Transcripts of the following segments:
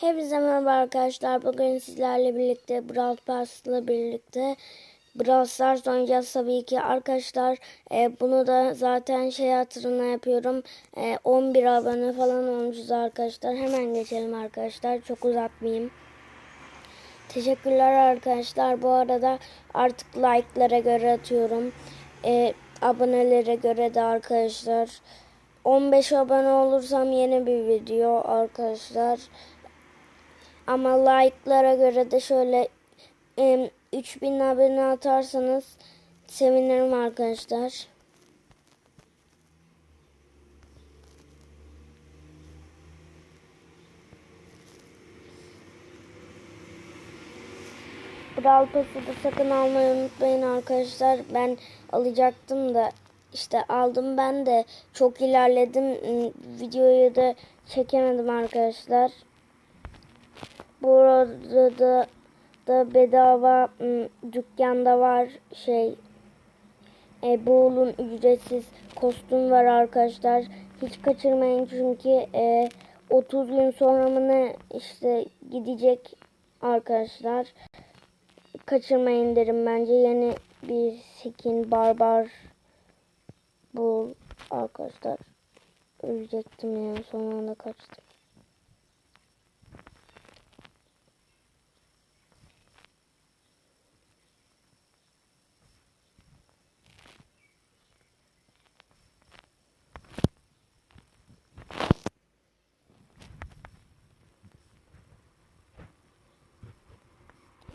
Hepinize merhaba arkadaşlar. Bugün sizlerle birlikte Brawl Pass'la birlikte Brawl Stars oynayacağız tabii ki. Arkadaşlar e, bunu da zaten şey hatırına yapıyorum. E, 11 abone falan olmuşuz arkadaşlar. Hemen geçelim arkadaşlar. Çok uzatmayayım. Teşekkürler arkadaşlar. Bu arada artık like'lara göre atıyorum. E, abonelere göre de arkadaşlar. 15 abone olursam yeni bir video arkadaşlar. Ama like'lara göre de şöyle em, 3000 abone atarsanız sevinirim arkadaşlar. Brawl Pass'ı da sakın almayı unutmayın arkadaşlar. Ben alacaktım da işte aldım ben de çok ilerledim. Videoyu da çekemedim arkadaşlar. Bu arada da, da bedava hmm, dükkanda var şey e, Buğul'un ücretsiz kostüm var arkadaşlar. Hiç kaçırmayın çünkü e, 30 gün sonra mı ne işte gidecek arkadaşlar. Kaçırmayın derim bence. Yeni bir skin barbar Buğul arkadaşlar. Ölecektim yani son anda kaçtım.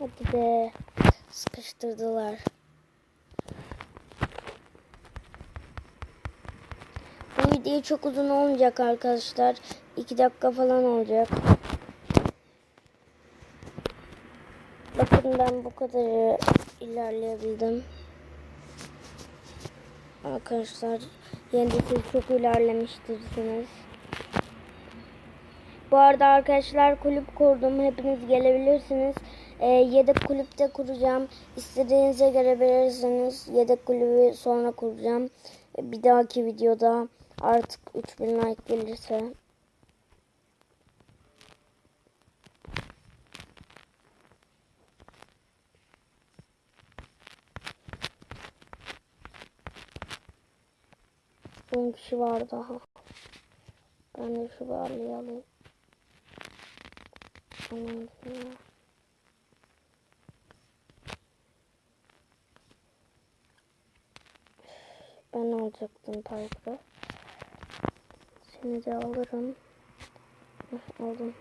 Hadi be. Sıkıştırdılar. Bu video çok uzun olmayacak arkadaşlar. 2 dakika falan olacak. Bakın ben bu kadar ilerleyebildim. Arkadaşlar siz çok ilerlemiştirsiniz. Bu arada arkadaşlar kulüp kurdum. Hepiniz gelebilirsiniz. E, yedek kulüpte kuracağım. İstediğinize gelebilirsiniz. Yedek kulübü sonra kuracağım. E, bir dahaki videoda artık 3000 like gelirse. On kişi var daha. Ben de şu alayım. Aman ya. Ben alacaktım Piper'ı. Seni de alırım. Aldım.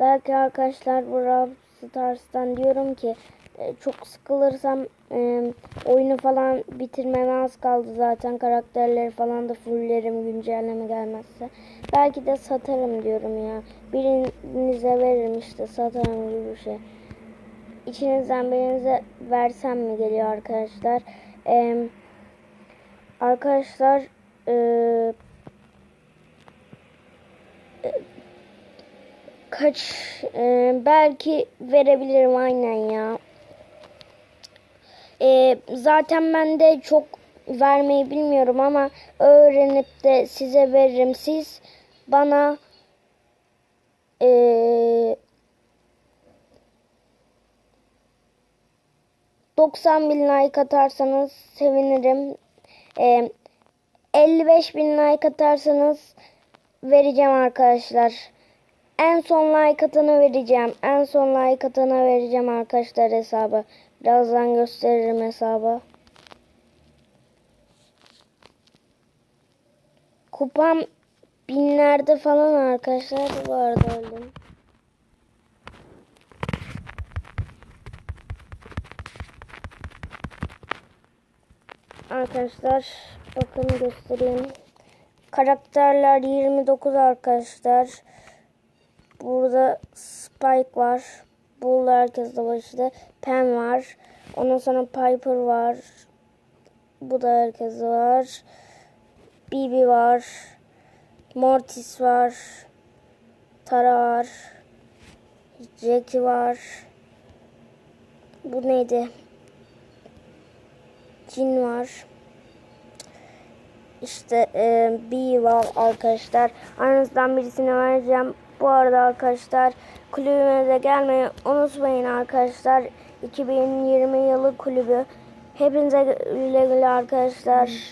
Belki arkadaşlar Brawl Stars'tan diyorum ki e, çok sıkılırsam e, oyunu falan bitirmeme az kaldı zaten karakterleri falan da fulllerim güncelleme gelmezse. Belki de satarım diyorum ya. Birinize veririm işte satarım gibi bir şey. İçinizden birinize versem mi geliyor arkadaşlar? Ee, arkadaşlar e, e, kaç e, belki verebilirim aynen ya. E, zaten ben de çok vermeyi bilmiyorum ama öğrenip de size veririm. Siz bana eee 90 bin like atarsanız sevinirim. Ee, 55 bin like atarsanız vereceğim arkadaşlar. En son like atanı vereceğim. En son like atana vereceğim arkadaşlar hesabı. Birazdan gösteririm hesabı. Kupam binlerde falan arkadaşlar. Bu arada öldüm. Arkadaşlar bakın göstereyim. Karakterler 29 arkadaşlar. Burada Spike var. Bull herkes de işte. Pam var. Ondan sonra Piper var. Bu da herkes var. Bibi var. Mortis var. Tara var. Jackie var. Bu neydi? Cin var. işte e, bir var arkadaşlar. Aranızdan birisine vereceğim. Bu arada arkadaşlar kulübüme de gelmeyi unutmayın arkadaşlar. 2020 yılı kulübü. Hepinize güle güle arkadaşlar.